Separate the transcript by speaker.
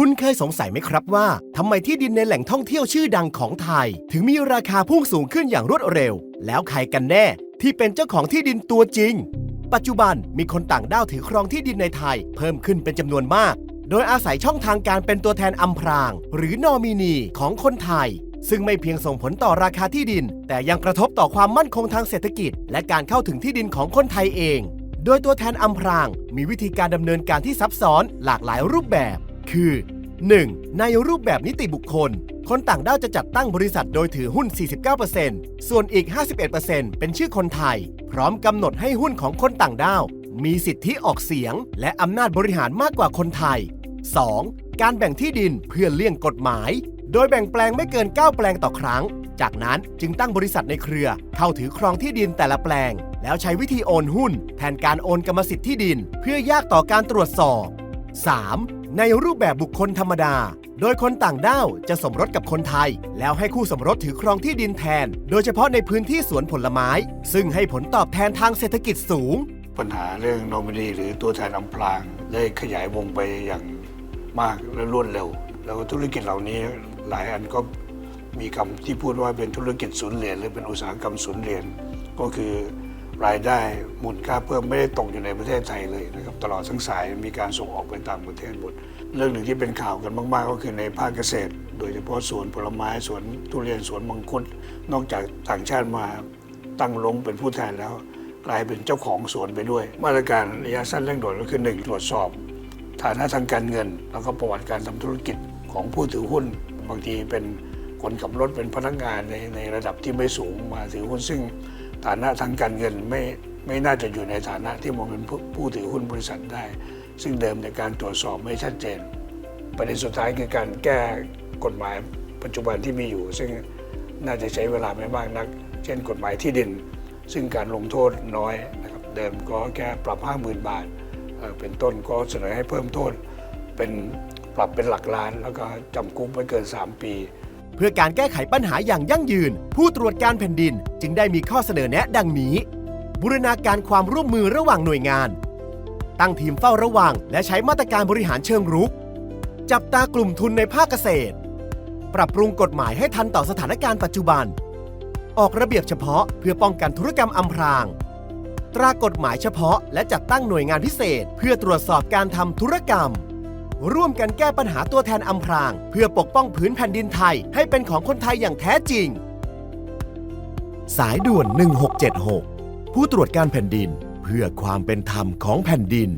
Speaker 1: คุณเคยสงสัยไหมครับว่าทำไมที่ดินในแหล่งท่องเที่ยวชื่อดังของไทย ถึงมีราคาพุ่งสูงขึ้นอย่างรวดเร็ว แล้วใครกันแน่ที่เป็นเจ้าของที่ดินตัวจริง ปัจจุบันมีคนต่างด้าวถือครองที่ดินในไทย เพิ่มขึ้นเป็นจำนวนมาก โดยอาศัยช่องทางการเป็นตัวแทนอำพราง หรือนอมินีของคนไทย ซึ่งไม่เพียงส่งผลต่อราคาที่ดิน แต่ยังกระทบต่อความมั่นคงทางเศรษฐกิจ และการเข้าถึงที่ดินของคนไทยเอง โดยตัวแทนอำพราง มีวิธีการดำเนินการที่ซับซ้อนหลากหลายรูปแบบ คือ 1. ในรูปแบบนิติบุคคล คนต่างด้าวจะจัดตั้งบริษัทโดยถือหุ้น 49%ส่วนอีก 51%เป็นชื่อคนไทย พร้อมกำหนดให้หุ้นของคนต่างด้าว มีสิทธิออกเสียง และอำนาจบริหารมากกว่าคนไทย 2. การแบ่งที่ดินเพื่อเลี่ยงกฎหมาย โดยแบ่งแปลงไม่เกิน 9 แปลงต่อครั้ง จากนั้นจึงตั้งบริษัทในเครือ เข้าถือครองที่ดินแต่ละแปลง แล้วใช้วิธีโอนหุ้น แทนการโอนกรรมสิทธิ์ที่ดิน เพื่อยากต่อการตรวจสอบ 3. ในรูปแบบบุคคลธรรมดา โดยคนต่างด้าวจะสมรสกับคนไทย แล้วให้คู่สมรสถือครองที่ดินแทน โดยเฉพาะในพื้นที่สวนผลไม้ ซึ่งให้ผลตอบแทนทางเศรษฐกิจสูง
Speaker 2: ปัญหาเรื่องโนมินีหรือตัวแทนอำพรางได้ขยายวงไปอย่างมากและรวดเร็ว แล้วธุรกิจเหล่านี้หลายอันก็มีคำที่พูดว่าเป็นธุรกิจศูนย์เหรียญหรือเป็นอุตสาหกรรมศูนย์เหรียญก็คือ รายได้มูลค่าเพิ่มไม่ได้ตกอยู่ในประเทศไทยเลยนะครับตลอดทั้งสายมีการส่งออกไปต่างประเทศหมดเรื่องหนึ่งที่เป็นข่าวกันมาก ๆ ก็คือในภาคเกษตร โดยเฉพาะสวนผลไม้สวนทุเรียนสวนมังคุดนอกจากต่างชาติมาตั้งลงเป็นผู้แทนแล้ว กลายเป็นเจ้าของสวนไปด้วย มาตรการระยะสั้นเร่งด่วนก็คือหนึ่งตรวจสอบ ฐานะทางการเงิน แล้วก็ประวัติการทำธุรกิจของผู้ถือหุ้น บางทีเป็นคนขับรถเป็นพนักงานในในระดับที่ไม่สูงมาถือหุ้นซึ่ง ฐานะทางการเงินไม่ไม่น่าจะอยู่ในฐานะที่มองเป็นผู้ถือหุ้นบริษัทได้ ซึ่งเดิมในการตรวจสอบไม่ชัดเจน ประเด็นสุดท้ายคือการแก้กฎหมายปัจจุบันที่มีอยู่ ซึ่งน่าจะใช้เวลาไม่มากนัก เช่นกฎหมายที่ดิน ซึ่งการลงโทษน้อยนะครับเดิมก็แค่ปรับ 50,000 บาทเอ่อเป็นต้นก็เสนอให้เพิ่มโทษเป็นปรับเป็นหลักล้าน แล้วก็จำคุกไม่เกิน 3 ปี
Speaker 1: เพื่อการแก้ไขปัญหาอย่างยั่งยืน ผู้ตรวจการแผ่นดินจึงได้มีข้อเสนอแนะดังนี้ บูรณาการความร่วมมือระหว่างหน่วยงาน ตั้งทีมเฝ้าระวัง และใช้มาตรการบริหารเชิงรุก จับตากลุ่มทุนในภาคเกษตร ปรับปรุงกฎหมายให้ทันต่อสถานการณ์ปัจจุบัน ออกระเบียบเฉพาะเพื่อป้องกันธุรกรรมอำพราง ตรากฎหมายเฉพาะ และจัดตั้งหน่วยงานพิเศษ เพื่อตรวจสอบการทำธุรกรรม ร่วมกันแก้ปัญหาตัวแทนอำพราง เพื่อปกป้องพื้นแผ่นดินไทย ให้เป็นของคนไทยอย่างแท้จริง สายด่วน 1676 ผู้ตรวจการแผ่นดิน เพื่อความเป็นธรรมของแผ่นดิน